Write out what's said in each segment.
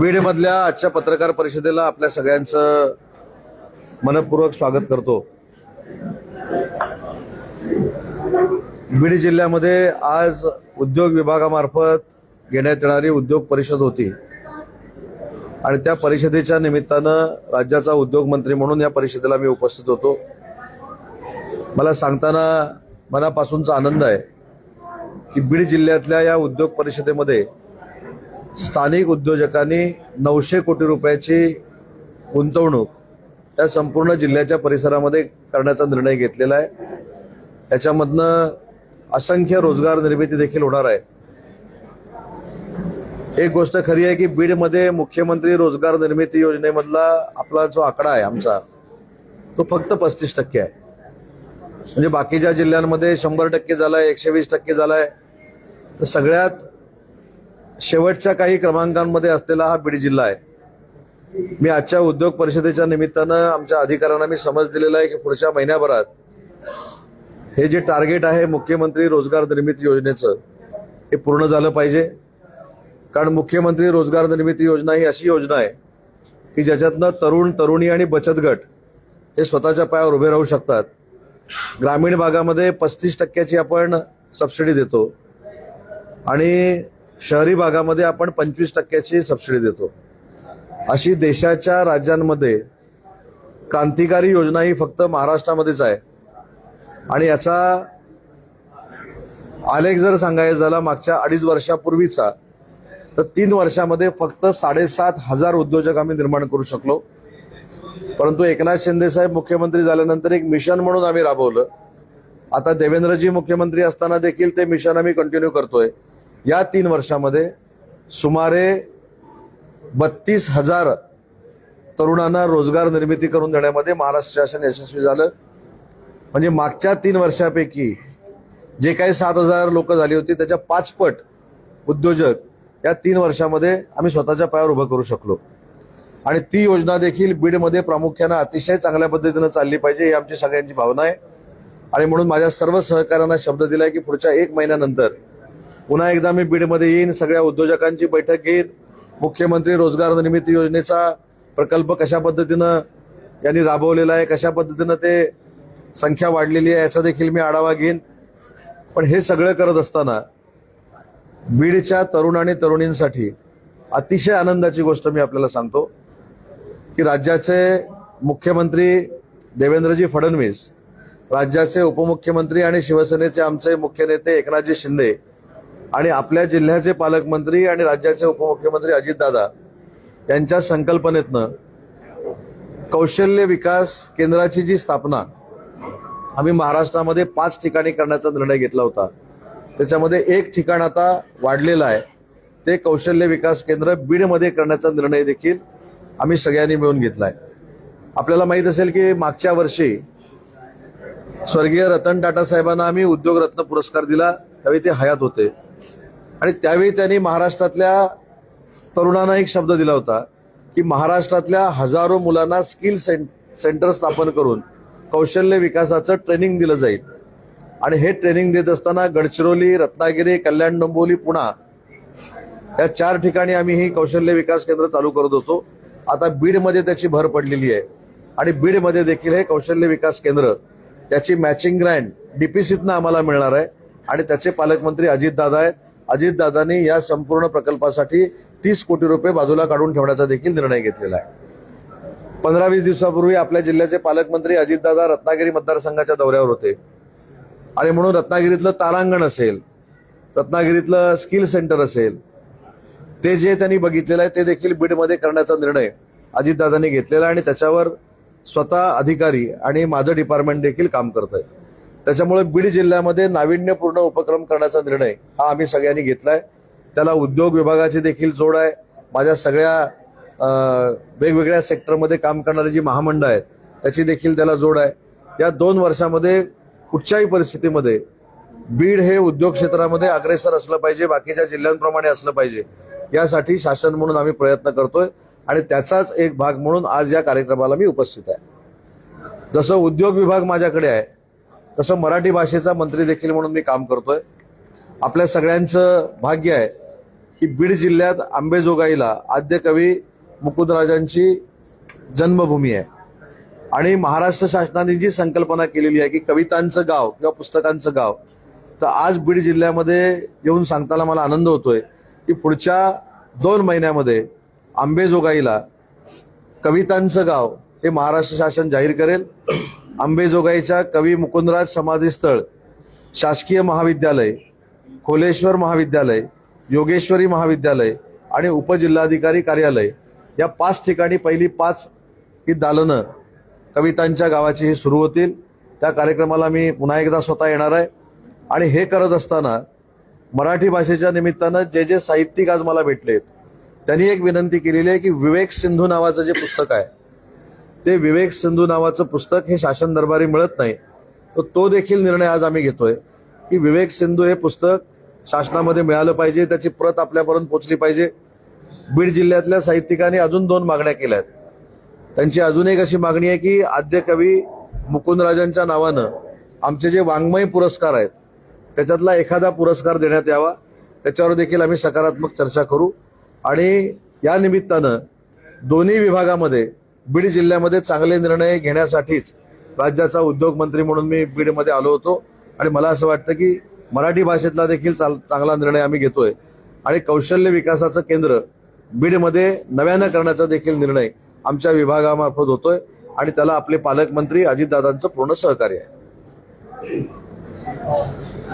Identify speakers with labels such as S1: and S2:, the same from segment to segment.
S1: बीडमधल्या आजच्या पत्रकार परिषदेला आपल्या सगळ्यांचं मनपूर्वक स्वागत करतो. बीड जिल्ह्यामध्ये आज उद्योग विभागामार्फत घेण्यात येणारी उद्योग परिषद होती. आणि त्या परिषदेच्या निमित्तानं राज्याचा उद्योग मंत्री म्हणून या परिषदेला मी उपस्थित होतो. मला सांगताना मनापासूनचा आनंद आहे की बीड जिल्ह्यातल्या या उद्योग परिषदेमध्ये स्थानिक उद्योजकांनी नऊशे कोटी रुपयाची गुंतवणूक या संपूर्ण जिल्ह्याच्या परिसरामध्ये करण्याचा निर्णय घेतलेला आहे. त्याच्यामधनं असंख्य रोजगार निर्मिती देखील होणार आहे. एक गोष्ट खरी आहे की बीडमध्ये मुख्यमंत्री रोजगार निर्मिती योजनेमधला आपला जो आकडा आहे आमचा तो फक्त पस्तीस टक्के आहे. म्हणजे बाकीच्या जिल्ह्यांमध्ये शंभर टक्के झालाय एकशे वीस टक्के झालाय. तर सगळ्यात शेवटच्या काही क्रमांकांमध्ये असलेला हा बीड जिल्हा आहे. मी आजच्या उद्योग परिषदेच्या निमित्तानं आमच्या अधिकाऱ्यांना मी समज दिलेला आहे की पुढच्या महिन्याभरात हे जे टार्गेट आहे मुख्यमंत्री रोजगार निर्मिती योजनेचं हे पूर्ण झालं पाहिजे. कारण मुख्यमंत्री रोजगार निर्मिती योजना ही अशी योजना आहे की ज्याच्यातनं तरुण तरुणी आणि बचत गट हे स्वतःच्या पायावर उभे राहू शकतात. ग्रामीण भागामध्ये पस्तीस टक्क्याची आपण सबसिडी देतो. आणि शहरी भागामध्ये आपण पंचवीस टक्क्याची सबसिडी देतो. अशी देशाच्या राज्यांमध्ये क्रांतिकारी योजना ही फक्त महाराष्ट्रामध्येच आहे. आणि याचा आलेख जर सांगायचा झाला मागच्या अडीच वर्षापूर्वीचा तर तीन वर्षामध्ये फक्त साडेसात हजार उद्योजक आम्ही निर्माण करू शकलो. परंतु एकनाथ शिंदे साहेब मुख्यमंत्री झाल्यानंतर एक मिशन म्हणून आम्ही राबवलं. आता देवेंद्रजी मुख्यमंत्री असताना देखील ते मिशन आम्ही कंटिन्यू करतोय. या तीन वर्षामध्ये सुमारे बत्तीस हजार तरुणांना रोजगार निर्मिती करून देण्यामध्ये महाराष्ट्र शासन यशस्वी झालं. म्हणजे मागच्या तीन वर्षापैकी जे काही सात हजार लोक झाली होती त्याच्या पाचपट उद्योजक या तीन वर्षामध्ये आम्ही स्वतःच्या पायावर उभं करू शकलो. आणि ती योजना देखील बीडमध्ये प्रामुख्यानं अतिशय चांगल्या पद्धतीनं चालली पाहिजे ही आमची सगळ्यांची भावना आहे. आणि म्हणून माझ्या सर्व सहकाऱ्यांना शब्द दिलाय की पुढच्या एक महिन्यानंतर पुन्हा एकदा मी बीडमध्ये येईन. सगळ्या उद्योजकांची बैठक घेईन. मुख्यमंत्री रोजगार निर्मिती योजनेचा प्रकल्प कशा पद्धतीनं यांनी राबवलेला आहे कशा पद्धतीनं ते संख्या वाढलेली आहे याचा देखील मी आढावा घेईन. पण हे सगळं करत असताना बीडच्या तरुण आणि तरुणींसाठी अतिशय आनंदाची गोष्ट मी आपल्याला सांगतो की राज्याचे मुख्यमंत्री देवेंद्रजी फडणवीस राज्याचे उपमुख्यमंत्री आणि शिवसेनेचे आमचे मुख्य नेते एकनाथजी शिंदे आणि आपल्या जिल्ह्याचे पालकमंत्री आणि राज्याचे उपमुख्यमंत्री अजितदादा यांच्या संकल्पनेतनं कौशल्य विकास केंद्राची जी स्थापना आम्ही महाराष्ट्रामध्ये पाच ठिकाणी करण्याचा निर्णय घेतला होता. त्याच्यामध्ये एक ठिकाण आता वाढलेलं आहे. ते कौशल्य विकास केंद्र बीडमध्ये करण्याचा निर्णय देखील आम्ही सगळ्यांनी मिळून घेतलाय. आपल्याला माहीत असेल की मागच्या वर्षी स्वर्गीय रतन टाटा साहेबांना आम्ही उद्योग रत्न पुरस्कार दिला. त्यावेळी ते हयात होते. आणि त्यावेळी त्यांनी महाराष्ट्रातल्या तरुणांना एक शब्द दिला होता की महाराष्ट्रातल्या हजारो मुलांना स्किल सेंटर स्थापन करून कौशल्य विकासाचं ट्रेनिंग दिलं जाईल. आणि हे ट्रेनिंग देत असताना गडचिरोली रत्नागिरी कल्याण डोंबोली पुणा या चार ठिकाणी आम्ही ही कौशल्य विकास केंद्र चालू करत होतो. आता बीडमध्ये त्याची भर पडलेली आहे. आणि बीडमध्ये देखील हे कौशल्य विकास केंद्र त्याची मॅचिंग ग्रँड डीपीसीतनं आम्हाला मिळणार आहे. आणि त्याचे पालकमंत्री अजितदादा आहेत. अजितदादांनी या संपूर्ण प्रकल्पासाठी तीस कोटी रुपये बाजूला काढून ठेवण्याचा देखील निर्णय घेतलेला आहे. पंधरा वीस दिवसापूर्वी आपल्या जिल्ह्याचे पालकमंत्री अजितदादा रत्नागिरी मतदारसंघाच्या दौऱ्यावर होते. आणि म्हणून रत्नागिरीतलं तारांगण असेल रत्नागिरीतलं स्किल सेंटर असेल ते जे त्यांनी बघितलेलं आहे ते देखील बीडमध्ये करण्याचा निर्णय अजितदादांनी घेतलेला आहे आणि त्याच्यावर स्वतः अधिकारी आणि माझं डिपार्टमेंट देखील काम करत आहे त्याच्यामुळे बीड जिल्ह्यामध्ये नाविन्यपूर्ण उपक्रम करण्याचा निर्णय हा आम्ही सगळ्यांनी घेतलाय. त्याला उद्योग विभागाची देखील जोड आहे. माझ्या सगळ्या वेगवेगळ्या सेक्टरमध्ये काम करणारी जी महामंडळ आहेत त्याची देखील त्याला जोड आहे. या दोन वर्षामध्ये कुठच्याही परिस्थितीमध्ये बीड हे उद्योग क्षेत्रामध्ये अग्रेसर असलं पाहिजे बाकीच्या जिल्ह्यांप्रमाणे असलं पाहिजे यासाठी शासन म्हणून आम्ही प्रयत्न करतोय आणि त्याचाच एक भाग म्हणून आज या कार्यक्रमाला मी उपस्थित आहे. जसं उद्योग विभाग माझ्याकडे आहे तसं मराठी भाषेचा मंत्री देखील म्हणून मी काम करतोय. आपल्या सगळ्यांचं भाग्य आहे की बीड जिल्ह्यात आंबेजोगाईला आद्य कवी मुकुंदराजांची जन्मभूमी आहे. आणि महाराष्ट्र शासनाने जी संकल्पना केलेली आहे की कवितांचं गाव किंवा पुस्तकांचं गाव तर आज बीड जिल्ह्यामध्ये येऊन सांगताना मला आनंद होतोय की पुढच्या दोन महिन्यामध्ये आंबेजोगाईला कवितांचं गाव हे महाराष्ट्र शासन जाहीर करेल. आंबेजोगाईच्या कवी मुकुंदराज समाधीस्थळ शासकीय महाविद्यालय खोलेश्वर महाविद्यालय योगेश्वरी महाविद्यालय आणि उपजिल्हाधिकारी कार्यालय या पाच ठिकाणी पहिली पाच ही दालनं कवितांच्या गावाची ही सुरू होतील. त्या कार्यक्रमाला मी पुन्हा एकदा स्वतः येणार आहे. आणि हे करत असताना मराठी भाषेच्या निमित्तानं जे जे साहित्यिक आज मला भेटलेत त्यांनी एक विनंती केलेली आहे की विवेक सिंधू नावाचं जे पुस्तक आहे ते विवेक सिंधू नावाचं पुस्तक हे शासन दरबारी मिळत नाही. तर तो देखील निर्णय आज आम्ही घेतोय की विवेक सिंधू हे पुस्तक शासनामध्ये मिळालं पाहिजे त्याची प्रत आपल्यापर्यंत पोचली पाहिजे. बीड जिल्ह्यातल्या साहित्यिकांनी अजून दोन मागण्या केल्या आहेत त्यांची अजून एक अशी मागणी आहे की आद्य कवी मुकुंदराजांच्या नावानं आमचे जे वाङ्मय पुरस्कार आहेत त्याच्यातला एखादा पुरस्कार देण्यात यावा. त्याच्यावर देखील आम्ही सकारात्मक चर्चा करू. आणि या निमित्तानं दोन्ही विभागामध्ये बीड जिल्ह्यामध्ये चांगले निर्णय घेण्यासाठीच राज्याचा उद्योग मंत्री म्हणून मी बीडमध्ये आलो होतो. आणि मला असं वाटतं की मराठी भाषेतला देखील चांगला निर्णय आम्ही घेतोय. आणि कौशल्य विकासाचं केंद्र बीडमध्ये नव्यानं करण्याचा देखील निर्णय आमच्या विभागामार्फत होतोय. आणि त्याला आपले पालकमंत्री अजितदादांचं पूर्ण सहकार्य आहे.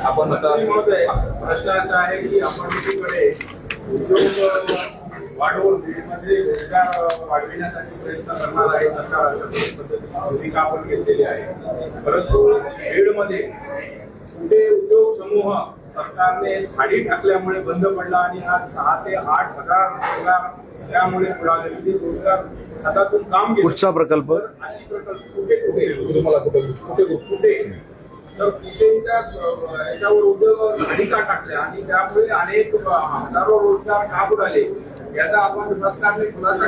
S2: आपण प्रश्न असा आहे की आपण उद्योग वाढवून बीडमध्ये रोजगार वाढविण्यासाठी प्रयत्न करणार आहे सरकार भूमिका आपण घेतलेली आहे. परंतु बीडमध्ये कुठे उद्योग समूह सरकारने खाली टाकल्यामुळे बंद पडला आणि आज सहा ते आठ हजार रोजगार त्यामुळे बुडाले म्हणजे रोजगार हातातून काम
S1: पुढचा प्रकल्प?
S2: अशी प्रकल्प कुठे कुठे? तुम्हाला कुठे कुठे? कुठे तर कुठेच्या याच्यावर उद्योग अधिका टाकल्या आणि त्यामुळे अनेक हजारो रोजगार का बुडाले?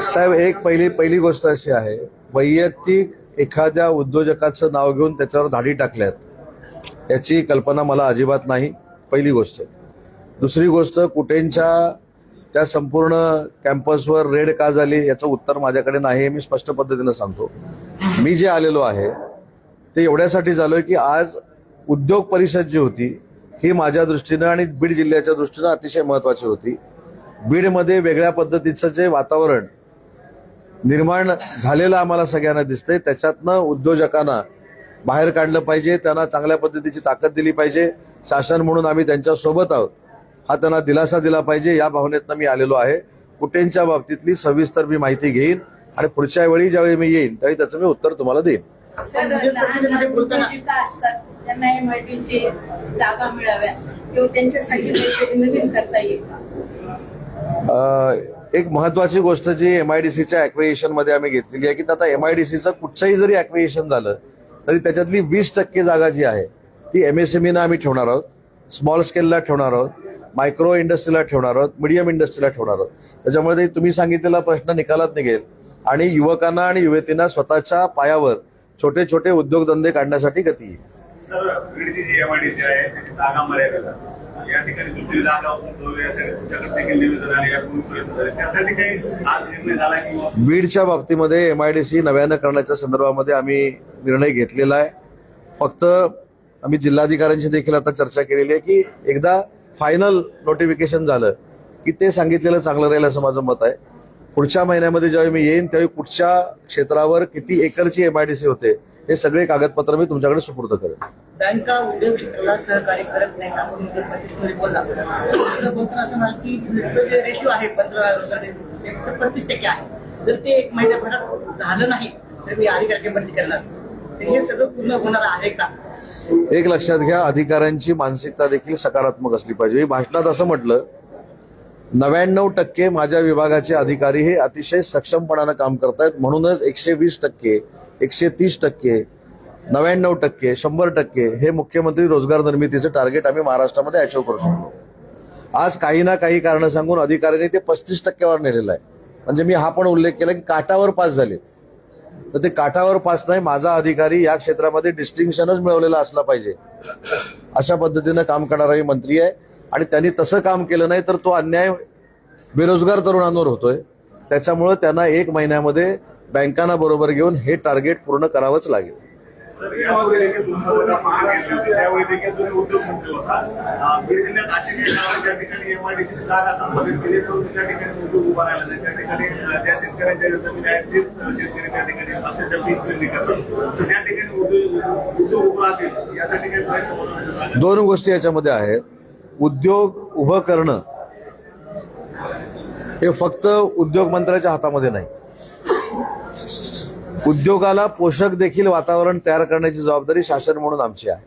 S1: साहेब एक पहिली पहिली गोष्ट अशी आहे वैयक्तिक एखाद्या उद्योजकाचं नाव घेऊन त्याच्यावर धाडी टाकल्यात याची कल्पना मला अजिबात नाही पहिली गोष्ट. दुसरी गोष्ट कुठेंच्या त्या संपूर्ण कॅम्पसवर रेड का झाली याचं उत्तर माझ्याकडे नाही हे मी स्पष्ट पद्धतीनं सांगतो. मी जे आलेलो आहे ते एवढ्यासाठी झालोय की आज उद्योग परिषद जी होती ही माझ्या दृष्टीनं आणि बीड जिल्ह्याच्या दृष्टीनं अतिशय महत्वाची होती. बीडमध्ये वेगळ्या पद्धतीचं जे वातावरण निर्माण झालेलं आम्हाला सगळ्यांना दिसतंय त्याच्यातनं उद्योजकांना बाहेर काढलं पाहिजे त्यांना चांगल्या पद्धतीची ताकद दिली पाहिजे. शासन म्हणून आम्ही त्यांच्यासोबत आहोत. हा त्यांना दिलासा दिला पाहिजे या भावनेतनं मी आलेलो आहे. कुटेंच्या बाबतीतली सविस्तर मी माहिती घेईन आणि पुढच्या वेळी ज्यावेळी मी येईन त्यावेळी त्याचं मी उत्तर तुम्हाला देईन.
S3: त्यांना एमआयडीची जागा मिळाव्या किंवा त्यांच्यासाठी नवीन करता येईल
S1: एक महत्वाची गोष्ट जी एमआयडीसीच्या अक्विएशनमध्ये आम्ही घेतलेली आहे की आता एमआयडीसीचं कुठचंही जरी अक्विएशन झालं तरी त्याच्यातली वीस टक्के जागा जी आहे ती एमएसएमईना आम्ही ठेवणार आहोत. स्मॉल स्केलला ठेवणार आहोत. मायक्रो इंडस्ट्रीला ठेवणार आहोत. मिडियम इंडस्ट्रीला ठेवणार आहोत. त्याच्यामुळे ते तुम्ही सांगितलेला प्रश्न निकालात निघेल. आणि युवकांना आणि युवतींना स्वतःच्या पायावर छोटे छोटे उद्योगधंदे काढण्यासाठी गती येईल.
S4: या ठिकाणी दुसरी जागा यासाठी
S1: बीडच्या बाबतीमध्ये एमआयडीसी नव्यानं करण्याच्या संदर्भामध्ये आम्ही निर्णय घेतलेला आहे. फक्त आम्ही जिल्हाधिकाऱ्यांशी देखील आता चर्चा केलेली आहे की एकदा फायनल नोटिफिकेशन झालं की ते सांगितलेलं चांगलं राहील असं माझं मत आहे. पुढच्या महिन्यामध्ये ज्यावेळी मी येईन त्यावेळी कुठच्या क्षेत्रावर किती एकरची एमआयडीसी होते हे सगळे कागदपत्र मी तुमच्याकडे सुपूर्द करेन.
S5: बँका उद्योग क्षेत्राला सहकार्य करत नाही झालं नाही तर मी अधिकाऱ्याची बदली करणार. हे सगळं पूर्ण होणार आहे का?
S1: एक लक्षात घ्या अधिकाऱ्यांची मानसिकता देखील सकारात्मक असली पाहिजे. भाषणात असं म्हटलं नव्याण्णव टक्के माझ्या विभागाचे अधिकारी हे अतिशय सक्षमपणानं काम करतायत. म्हणूनच एकशे वीस टक्के एकशे तीस टक्के नव्याण्णव टक्के शंभर टक्के हे मुख्यमंत्री रोजगार निर्मितीचं टार्गेट आम्ही महाराष्ट्रामध्ये अचीव करू शकतो आज काही ना काही कारण सांगून अधिकाऱ्यांनी ते पस्तीस टक्क्यावर नेलेलं आहे. म्हणजे मी हा पण उल्लेख केला की काठावर पास झाले तर ते काठावर पास नाही माझा अधिकारी या क्षेत्रामध्ये डिस्टिंक्शनच मिळवलेला असला पाहिजे. अशा पद्धतीनं काम करणारा मंत्री आहे. आणि त्यांनी तसं काम केलं नाही तर तो अन्याय बेरोजगार तरुणांवर होतोय. त्याच्यामुळं त्यांना एक महिन्यामध्ये बँकांना बरोबर घेऊन हे टार्गेट पूर्ण करावंच लागेल. दोन गोष्टी याच्यामध्ये आहेत. उद्योग उभं करणं हे फक्त उद्योग मंत्र्याच्या हातामध्ये नाही. उद्योगाला पोषक देखील वातावरण तयार करण्याची जबाबदारी शासन म्हणून आमची आहे.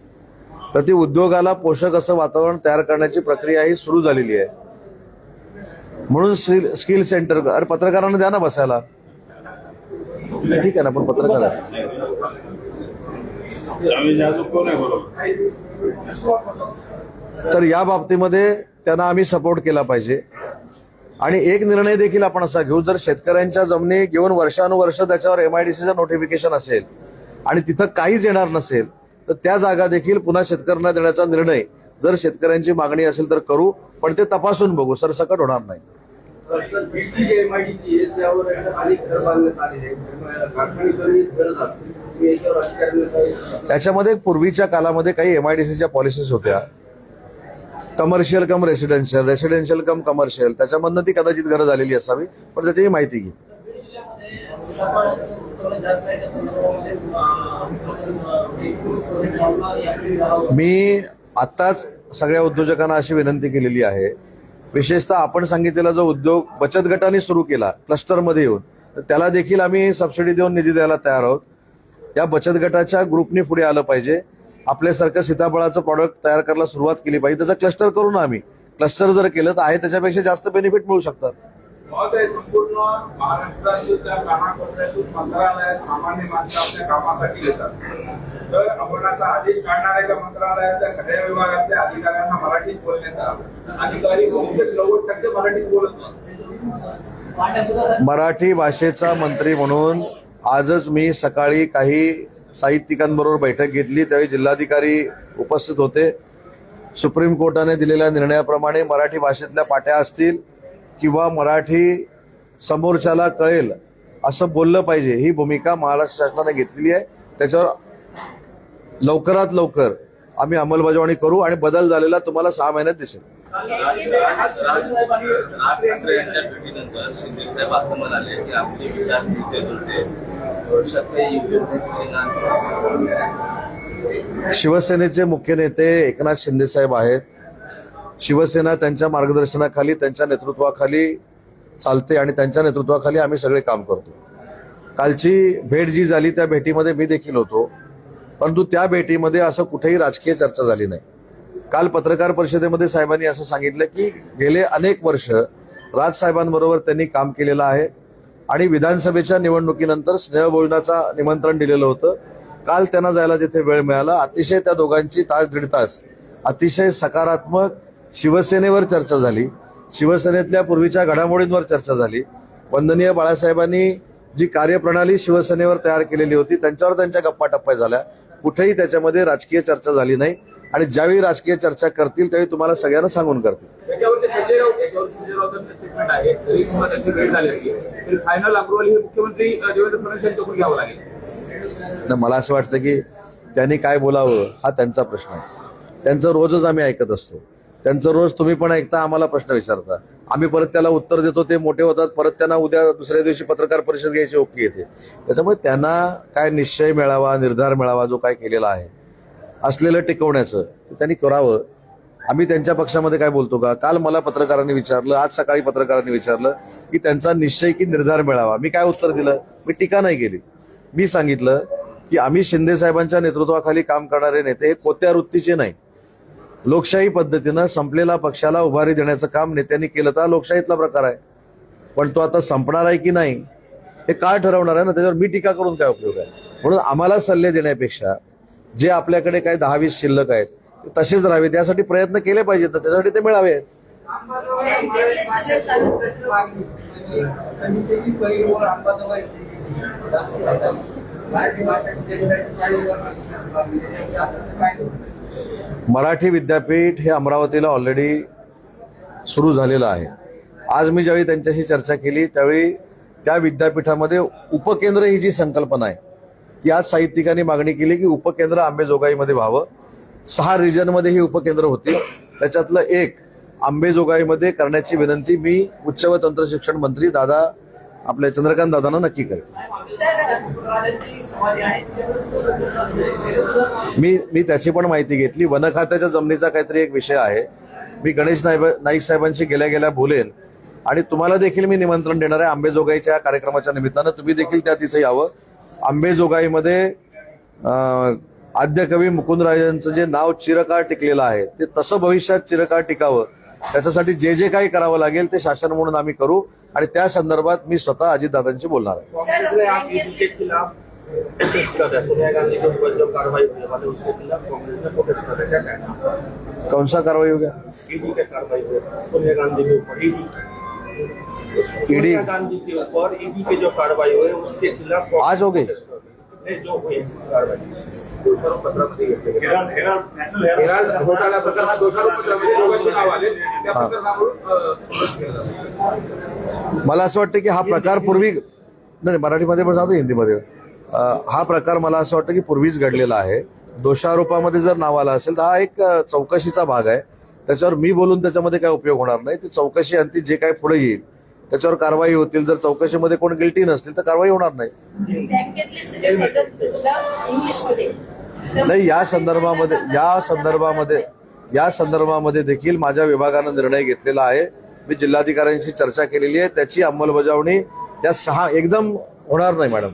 S1: तर ती उद्योगाला पोषक असं वातावरण तयार करण्याची प्रक्रिया ही सुरू झालेली आहे. म्हणून स्किल सेंटर अरे पत्रकारांना द्या ना बसायला. ठीक आहे ना पण पत्रकार आहे. तर या बाबतीमध्ये त्यांना आम्ही सपोर्ट केला पाहिजे. आणि एक निर्णय देखील आपण असा घेऊ जर शेतकऱ्यांच्या जमिनी घेऊन वर्षानुवर्ष त्याच्यावर एमआयडीसीचं नोटिफिकेशन असेल आणि तिथं काहीच येणार नसेल तर त्या जागा देखील पुन्हा शेतकऱ्यांना देण्याचा निर्णय. जर शेतकऱ्यांची मागणी असेल तर करू पण ते तपासून बघू सरसकट होणार नाही. त्याच्यामध्ये पूर्वीच्या कालामध्ये काही एमआयडीसीच्या पॉलिसीज होत्या. Commercial cum residential residential cum commercial त्याच्यामधनं ती कदाचित गरज आलेली असावी पण त्याची माहिती घे. मी आत्ताच सगळ्या उद्योजकांना अशी विनंती केलेली आहे. विशेषतः आपण सांगितलेला जो उद्योग बचत गटाने सुरू केला क्लस्टरमध्ये येऊन तर त्याला देखील आम्ही सबसिडी देऊन निधी द्यायला तयार आहोत. या बचत गटाच्या ग्रुपने पुढे आलं पाहिजे. आपल्यासारखं सीताफळाचं प्रॉडक्ट तयार करायला सुरुवात केली पाहिजे. त्याचं क्लस्टर करू ना आम्ही. क्लस्टर जर केलं तर आहे त्याच्यापेक्षा जास्त बेनिफिट मिळू शकतात.
S2: महोदय संपूर्ण महाराष्ट्रातील त्या कानाकोपऱ्यातून मंत्रालयात सामान्य माणसं आपल्या कामासाठी येतात. तर आपण असा आदेश काढणार आहे त्या मंत्रालयातल्या सगळ्या विभागातल्या अधिकाऱ्यांना मराठीत बोलण्याचा? अधिकारी बहुतेक नव्वद टक्के मराठीत बोलत नाही.
S1: मराठी भाषेचा मंत्री म्हणून आजच मी सकाळी काही साहित्यिकांबरोबर बैठक घेतली. त्यावेळी जिल्हाधिकारी उपस्थित होते. सुप्रीम कोर्टाने दिलेल्या निर्णयाप्रमाणे मराठी भाषेतल्या पाट्या असतील किंवा मराठी समोरच्याला कळेल असं बोललं पाहिजे ही भूमिका महाराष्ट्र शासनाने घेतलेली आहे. त्याच्यावर लवकरात लवकर आम्ही अंमलबजावणी करू आणि बदल झालेला तुम्हाला सहा महिन्यात दिसेल.
S6: राज ठाकरे यांच्या भेटीनंतर शिंदे साहेब असं म्हणाले की आमचे विचार जुळते जुळते
S1: शिवसेनेचे मुख्य नेते एकनाथ शिंदे साहेब आहेत. शिवसेना त्यांच्या मार्गदर्शनाखाली त्यांच्या नेतृत्वाखाली चालते आणि त्यांच्या नेतृत्वाखाली आम्ही सगळे काम करतो. कालची भेट जी झाली त्या भेटीमध्ये मी देखील होतो. परंतु त्या भेटीमध्ये असं कुठेही राजकीय चर्चा झाली नाही. काल पत्रकार परिषदेमध्ये साहेबांनी असं सांगितलं की गेले अनेक वर्ष राज साहेबांबरोबर त्यांनी काम केलेलं आहे आणि विधानसभेच्या निवडणुकीनंतर स्नेहभोजनाचा निमंत्रण दिलेलं होतं. काल त्यांना जायला जिथे वेळ मिळाला अतिशय त्या दोघांची तास दीड तास अतिशय सकारात्मक शिवसेनेवर चर्चा झाली. शिवसेनेतल्या पूर्वीच्या घडामोडींवर चर्चा झाली. वंदनीय बाळासाहेबांनी जी कार्यप्रणाली शिवसेनेवर तयार केलेली होती त्यांच्यावर त्यांच्या गप्पा टप्पा झाल्या. कुठेही त्याच्यामध्ये राजकीय चर्चा झाली नाही. आणि ज्यावेळी राजकीय चर्चा करतील त्यावेळी तुम्हाला सगळ्यांना सांगून करतील.
S2: हे
S1: मला असं वाटतं की त्यांनी काय बोलावं हा त्यांचा प्रश्न आहे. त्यांचं रोजच आम्ही ऐकत असतो. त्यांचं रोज तुम्ही पण ऐकता आम्हाला प्रश्न विचारता. आम्ही परत त्याला उत्तर देतो ते मोठे होतात. परत त्यांना उद्या दुसऱ्या दिवशी पत्रकार परिषद घ्यायची ओळखी येते. त्याच्यामुळे त्यांना काय निश्चय मिळावा निर्धार मिळावा जो काय केलेला आहे असलेलं टिकवण्याचं त्यांनी करावं. आम्ही त्यांच्या पक्षामध्ये काय बोलतो का? काल मला पत्रकारांनी विचारलं आज सकाळी पत्रकारांनी विचारलं की त्यांचा निश्चय की निर्धार मिळावा. मी काय उत्तर दिलं? मी टीका नाही केली. मी सांगितलं की आम्ही शिंदे साहेबांच्या नेतृत्वाखाली काम करणारे नेते हे कोत्या वृत्तीचे नाही. लोकशाही पद्धतीनं संपलेला पक्षाला उभारी देण्याचं काम नेत्यांनी केलं तर लोकशाहीतला प्रकार आहे. पण तो आता संपणार आहे की नाही हे काय ठरवणार आहे ना? त्याच्यावर मी टीका करून काय उपयोग आहे? म्हणून आम्हाला सल्ले देण्यापेक्षा जे आपल्याकडे काही दहा वीस शिल्लक आहेत ते तसेच राहावे त्यासाठी प्रयत्न केले पाहिजेत त्यासाठी ते मिळावे.
S2: मराठी
S1: विद्यापीठ हे अमरावतीला ऑलरेडी सुरू झालेलं आहे. आज मी ज्यावेळी त्यांच्याशी चर्चा केली त्यावेळी त्या विद्यापीठामध्ये उपकेंद्र ही जी संकल्पना आहे या साहित्यिकांनी मागणी केली की उपकेंद्र आंबेजोगाईमध्ये व्हावं. सहा रिजनमध्ये ही उपकेंद्र होती त्याच्यातलं एक आंबेजोगाईमध्ये करण्याची विनंती मी उच्च व तंत्र शिक्षण मंत्री दादा आपल्या चंद्रकांत दादांना नक्की करेन. मी मी त्याची पण माहिती घेतली. वन खात्याच्या जमिनीचा काहीतरी एक विषय आहे. मी गणेश नाईक नाईक साहेबांशी गेल्या गेल्या बोलेन. आणि तुम्हाला देखील मी निमंत्रण देणार आहे आंबेजोगाईच्या कार्यक्रमाच्या निमित्तानं. तुम्ही देखील त्या तिथे यावं. आंबेजोगाईमध्ये आद्यकवी मुकुंदराजांचं जे नाव चिरकाळ टिकलेलं आहे ते तसं भविष्यात चिरकाळ टिकावं त्याच्यासाठी जे जे काही करावं लागेल ते शासन म्हणून आम्ही करू आणि त्या संदर्भात मी स्वतः अजितदादांची बोलणार आहे. कौन सा कारवाई हो गया
S6: सोनिया गांधी ईडी सोनिया गांधी के ऊपर ईडी के जो कार्रवाई हुई उसके खिलाफ
S1: आज हो. गई?
S6: नहीं, जो हुई
S2: जातो.
S1: मला असं वाटतं की हा प्रकार पूर्वी नाही मराठीमध्ये पण सांगतो हिंदीमध्ये. हा प्रकार मला असं वाटतं की पूर्वीच घडलेला आहे. दोषारोपामध्ये जर नाव आलं असेल तर हा एक चौकशीचा भाग आहे. त्याच्यावर मी बोलून त्याच्यामध्ये काय उपयोग होणार नाही. ती चौकशी अंती जे काय पुढे येईल त्याच्यावर कारवाई होतील. जर चौकशीमध्ये कोण गिल्टी नसतील तर कारवाई होणार नाही. नाही या संदर्भामध्ये या संदर्भामध्ये या संदर्भामध्ये देखील माझ्या विभागानं निर्णय घेतलेला आहे. मी जिल्हाधिकाऱ्यांशी चर्चा केलेली आहे. त्याची अंमलबजावणी या सहा एकदम होणार नाही मॅडम.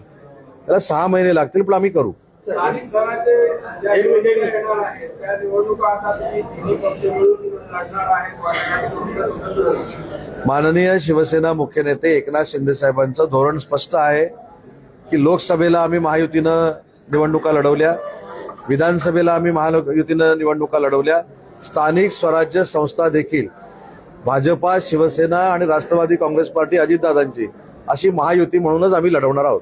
S1: त्याला सहा महिने लागतील पण आम्ही करू.
S2: स्थानिक स्वराज्य ज्या निवडणुका येणार आहेत त्या निवडणुका आता तुम्ही तिन्ही पक्ष मिळून लढणार आहेत.
S1: माननीय शिवसेना मुख्य नेते एकनाथ शिंदे साहेबांचं धोरण स्पष्ट आहे की लोकसभेला आम्ही महायुतीनं निवडणुका लढवल्या विधानसभेला आम्ही महायुतीनं निवडणुका लढवल्या. स्थानिक स्वराज्य संस्था देखील भाजपा शिवसेना आणि राष्ट्रवादी काँग्रेस पार्टी अजितदादांची अशी महायुती म्हणूनच आम्ही लढवणार आहोत.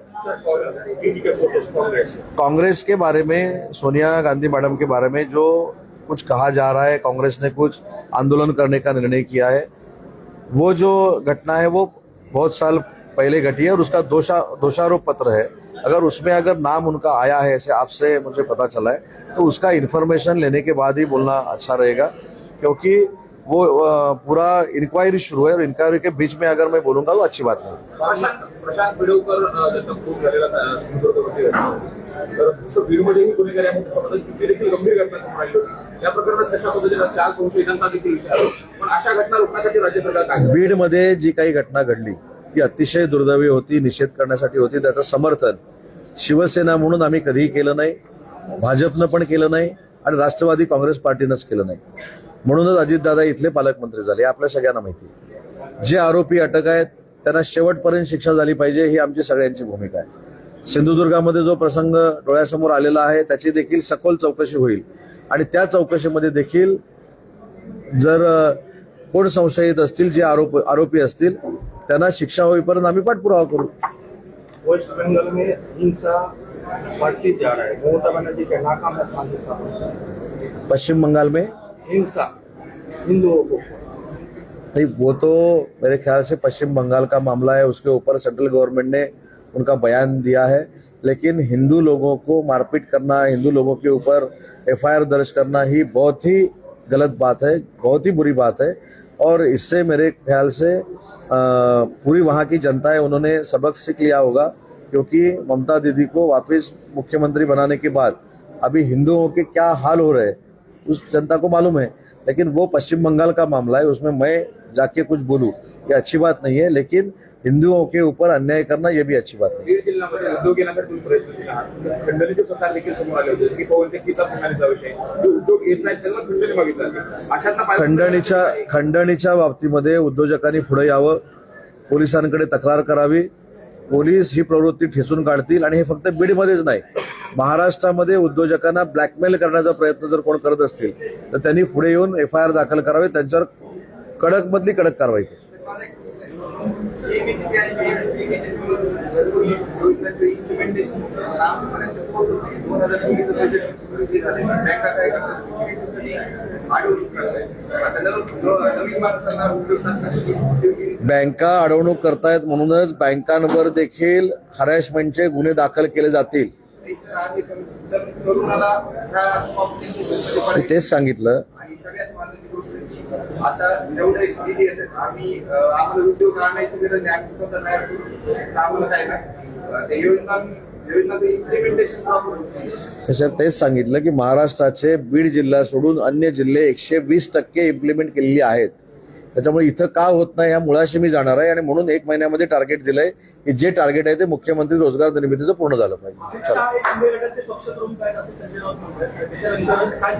S6: कांग्रेस
S1: के बारे में, सोनिया गांधी मैडम के बारे में जो कुछ कहा जा रहा है, कांग्रेस ने कुछ आंदोलन करने का निर्णय किया है, वो जो घटना है, वो बहुत साल पहले घटी है और उसका दोषा, दोषारोप पत्र है। अगर उसमें अगर नाम उनका आया है, ऐसे आपसे मुझे पता चला है तो उसका इन्फॉर्मेशन लेने के बाद ही बोलना अच्छा रहेगा, क्योंकि वो पूरा इंक्वायरी शुरू है और इंक्वायरी के बीच में अगर मैं बोलूंगा तो अच्छी बात नहीं
S2: प्रशांत प्रशांत पिडवकर अ, ज्यांचा खूप झालेला अ, सिंधुदुर्गमध्ये घटना. तर तसं बीडमध्येही गुन्हेगारी आहे त्याच्याबद्दल तिथे देखील गंभीर घटना समोर आली होती या प्रकरणात कशा पद्धतीनं चार संशयितांचा देखील विषय आहे पण अशा घटना रोखण्यासाठी राज्य सरकार काय करतं?
S1: बीडमध्ये जी काही घटना घडली ती अतिशय दुर्दैवी होती निषेध करण्यासाठी होती त्याचं समर्थन शिवसेना म्हणून आम्ही कधीही केलं नाही भाजपनं पण केलं नाही आणि राष्ट्रवादी काँग्रेस पार्टीनंच केलं नाही म्हणूनच अजितदादा इथले पालकमंत्री झाले आपल्या सगळ्यांना माहिती. जे आरोपी अटक आहेत त्यांना शेवटपर्यंत शिक्षा झाली पाहिजे ही आमची सगळ्यांची भूमिका आहे. सिंधुदुर्गामध्ये जो प्रसंग डोळ्यासमोर आलेला आहे त्याची देखील सखोल चौकशी होईल. आणि त्या चौकशीमध्ये देखील जर कोण संशयित असतील जे आरोप आरोपी असतील त्यांना शिक्षा होईपर्यंत आम्ही पाठपुरावा करू.
S6: वेस्ट बंगाल में हिंसा बढ़ती जा रहा है ममता बनर्जी के नाकाम
S1: पश्चिम बंगाल में
S6: हिंसा हिंदुओं को।
S1: नहीं वो तो मेरे ख्याल से पश्चिम बंगाल का मामला है, उसके ऊपर सेंट्रल गवर्नमेंट ने उनका बयान दिया है। लेकिन हिंदू लोगों को मारपीट करना, हिंदू लोगों के ऊपर एफआईआर दर्ज करना ही बहुत ही गलत बात है, बहुत ही बुरी बात है। और इससे मेरे ख्याल से पूरी वहाँ की जनता है, उन्होंने सबक सीख लिया होगा, क्योंकि ममता दीदी को वापस मुख्यमंत्री बनाने के बाद अभी हिंदुओं के क्या हाल हो रहे हैं? उस जनता को मालूम है लेकिन वो पश्चिम बंगाल का मामला है उसमें मैं जाके कुछ बोलूं ये अच्छी बात नहीं है लेकिन हिंदुओं के ऊपर अन्याय करना ये भी अच्छी बात नहीं
S2: पाय-
S1: खंडणीच्या खंडणीच्या बाबतीमध्ये उद्योजकांनी पुढे यावं पोलिसांकडे तक्रार करावी पोलीस ही प्रवृत्ती ठेचून काढतील आणि हे फक्त बीडमध्येच नाही महाराष्ट्रामध्ये उद्योजकांना ब्लॅकमेल करण्याचा प्रयत्न जर कोण करत असतील तर त्यांनी पुढे येऊन एफ आय आर दाखल करावे त्यांच्यावर कडक मधली कडक कारवाई करावी
S2: नवीन माणसांना उद्योग
S1: बँका अडवणूक करतायत म्हणूनच बँकांवर देखील हरॅशमेंटचे गुन्हे दाखल केले जातील. तेच सांगितलं.
S2: आता जेवढे निधी येतात आम्ही आम्हाला उद्योग आणायची गरज नाही आम्ही स्वतः तयार करू शकतो. आम्हाला काय नाही ते योजना योजनाचं
S1: तेच सांगितलं की महाराष्ट्राचे बीड जिल्हा सोडून अन्य जिल्हे एकशे वीस टक्के इम्प्लिमेंट केलेली आहेत. त्याच्यामुळे इथं का होत नाही या मुळाशी मी जाणार आहे आणि म्हणून एक महिन्यामध्ये टार्गेट दिलंय की जे टार्गेट आहे ते मुख्यमंत्री रोजगार निर्मितीचं पूर्ण झालं पाहिजे.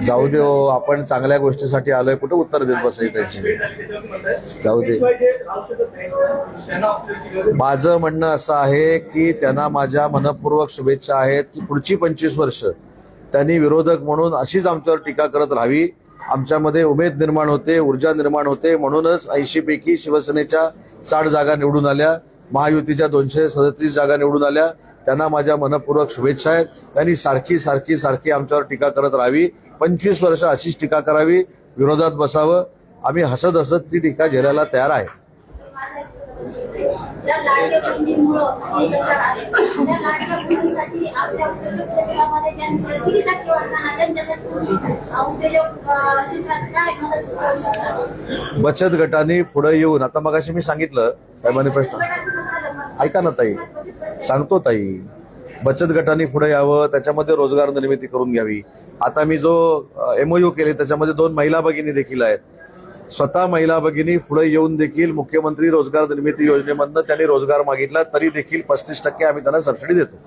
S1: जाऊ दे हो आपण चांगल्या गोष्टीसाठी आलोय कुठं उत्तर देत बसायचं त्याची? जाऊ दे. माझं म्हणणं असं आहे की त्यांना माझ्या मनपूर्वक शुभेच्छा आहेत की पुढची पंचवीस वर्ष त्यांनी विरोधक म्हणून अशीच आमच्यावर टीका करत राहावी. आमच्यामध्ये उमेद निर्माण होते ऊर्जा निर्माण होते. म्हणूनच ऐंशी पैकी शिवसेनेच्या साठ जागा निवडून आल्या. महायुतीच्या दोनशे सदतीस जागा निवडून आल्या. त्यांना माझ्या मनपूर्वक शुभेच्छा आहेत. त्यांनी सारखी सारखी सारखी आमच्यावर टीका करत राहावी. पंचवीस वर्ष अशीच टीका करावी. विरोधात बसावं. आम्ही हसत हसत ती टीका झेलायला तयार आहे.
S7: ज्या आपल्या उद्योजक क्षेत्रामध्ये त्यांचं किती टक्के त्यांच्यासाठी तुम्ही उद्योजक क्षेत्रात काय मदत करू शकता?
S1: बचत गटांनी पुढे येऊन आता मगाशी मी सांगितलं साहेबांनी प्रश्न ऐका ना ताई. सांगतो ताई. बचत गटांनी पुढे यावं त्याच्यामध्ये रोजगार निर्मिती करून घ्यावी. आता मी जो एमओयू केले त्याच्यामध्ये दोन महिला भगिनी देखील आहेत. स्वतः महिला भगिनी पुढे येऊन देखील मुख्यमंत्री रोजगार निर्मिती योजनेमधनं त्यांनी रोजगार मागितला तरी देखील पस्तीस टक्के आम्ही त्यांना सबसिडी देतो.